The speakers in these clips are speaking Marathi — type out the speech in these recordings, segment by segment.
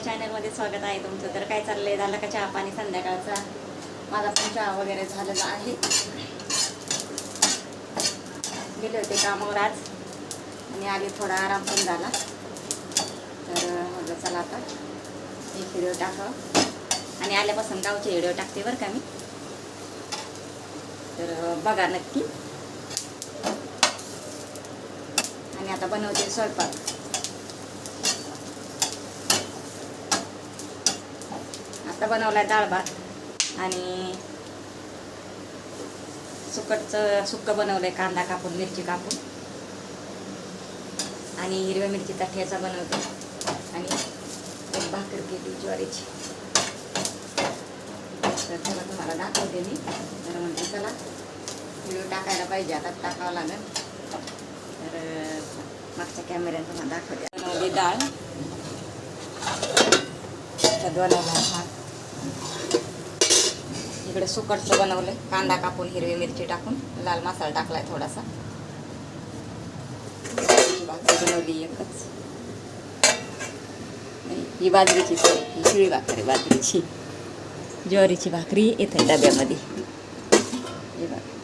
माझ्या चॅनलमध्ये स्वागत आहे तुमचं. तर काय चाललंय? झालं का चहा पाणी संध्याकाळचा? माझा पण चहा वगैरे झालेला आहे. गेले होते कामावर आज. आणि आले थोडा आराम पण झाला. तर म्हटलं चला आता एक व्हिडिओ टाकावं. आणि आल्यापासून गावचे व्हिडिओ टाकते बरं का मी. तर बघा नक्की. आणि आता बनवते स्वयंपाक. आता बनवलाय डाळ भात आणि सुकटचं सुक्क बनवलंय कांदा कापून मिरची कापून. आणि हिरव्या मिरचीचा ठेचा बनवतो. आणि एक भाकर केली ज्वारीची. तर त्याला तुम्हाला दाखवते मी. तर म्हणते चला व्हिडिओ टाकायला पाहिजे. आता टाकावं लागेल. तर मागच्या कॅमेऱ्यात तुम्हाला दाखवते. बनवली डाळ. त्यात बनवला भात. इकडे सुकटचं बनवलं कांदा कापून हिरवी मिरची टाकून लाल मसाला टाकलाय थोडासा. भाकरी बनवली एकच. ही बाजरीची सोय, ही शिळी भाकरी बाजरीची. ज्वारीची भाकरी येते डब्यामध्ये. ही भाकरी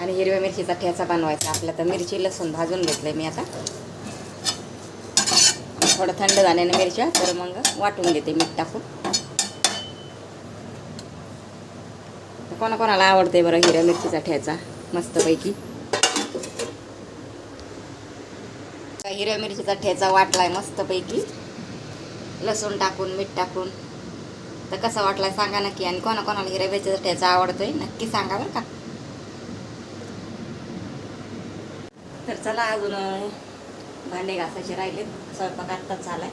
आणि हिरव्या मिरचीचा ठेचा बनवायचा. आपल्या तर मिरची लसूण भाजून घेतलंय मी आता. थोडं थंड झाल्याने मिरच्या तर मग वाटून घेते मीठ टाकून. कोणाकोणाला आवडते बरं हिरव्या मिरचीचा ठेचा? मस्तपैकी. हिरव्या मिरचीचा ठेचा वाटलाय मस्तपैकी. लसूण टाकून मीठ टाकून. तर कसं वाटलाय सांगा नक्की. आणि कोणाकोणाला हिरव्या मिरचीचा ठेचा आवडतोय नक्की सांगा बरं का. तर चला अजून भांडे घासायचे राहिलेत स्वयंपाक आत्ताच झालाय.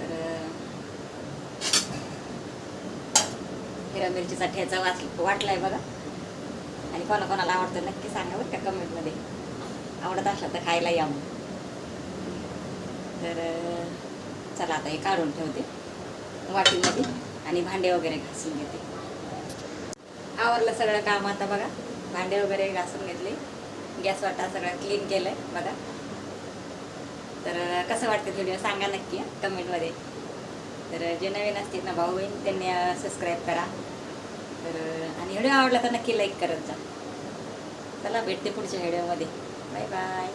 तर अं, हिरव्या मिरचीचा ठेचा वाच वाटलाय बघा. आणि कोणाकोणाला आवडतं नक्की सांगा बरं का कमेंटमध्ये. आवडत असलं तर खायला या मग. तर चला आता हे काढून ठेवते. वाटीमध्ये आणि भांडे वगैरे घासून घेते. आवरलं सगळं काम आता बघा. भांडे वगैरे घासून घेतले. गॅस वाटा सगळं क्लीन केलं आहे बघा. तर कसं वाटतं व्हिडिओ सांगा नक्की कमेंटमध्ये तर जे नवीन असतील ना भाऊ बहीण त्यांनी सबस्क्राईब करा. तर आणि व्हिडिओ आवडला तर नक्की लाईक करत जा. चला भेटते पुढच्या व्हिडिओमध्ये बाय बाय